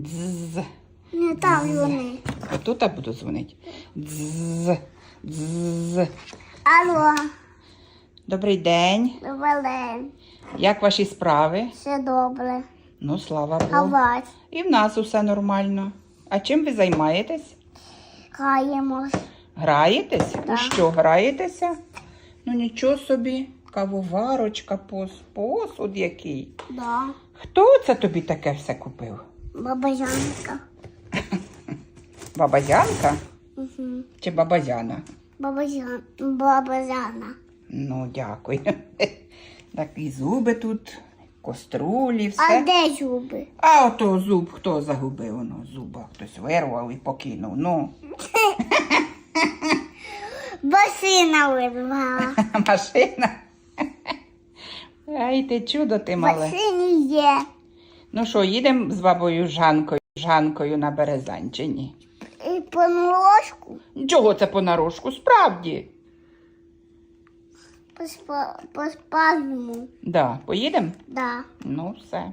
Дзз. Не там вони. Отут я буду дзвонити. Дзз. Дзз. Алло, Добрий день. добрий день. Як ваші справи? Все добре. Ну, слава А вас? І в нас усе нормально. А чим ви займаєтесь? Каємось. Граєтесь? У що, граєтеся? Ну нічого собі, кавоварочка, пос, посуд який. Да. Хто це тобі таке все купив? Баба Янка. Баба Янка Угу. чи баба Яна? Баба Ян... Баба Яна. Ну, дякую. Такі зуби тут, кострулі, А де зуби? А ото зуб хто загубив? Воно зуба хтось вирвав і покинув. Ну, Басина вирвала. машина. Ай, ти чудо ти мале. Басині є. Ну що, їдемо з бабою Жанкою, Жанкою на Березанчині? І по ложку. Чого це по нарожку? Справді. По, по спазму. Да, поїдемо? Да. Ну, все.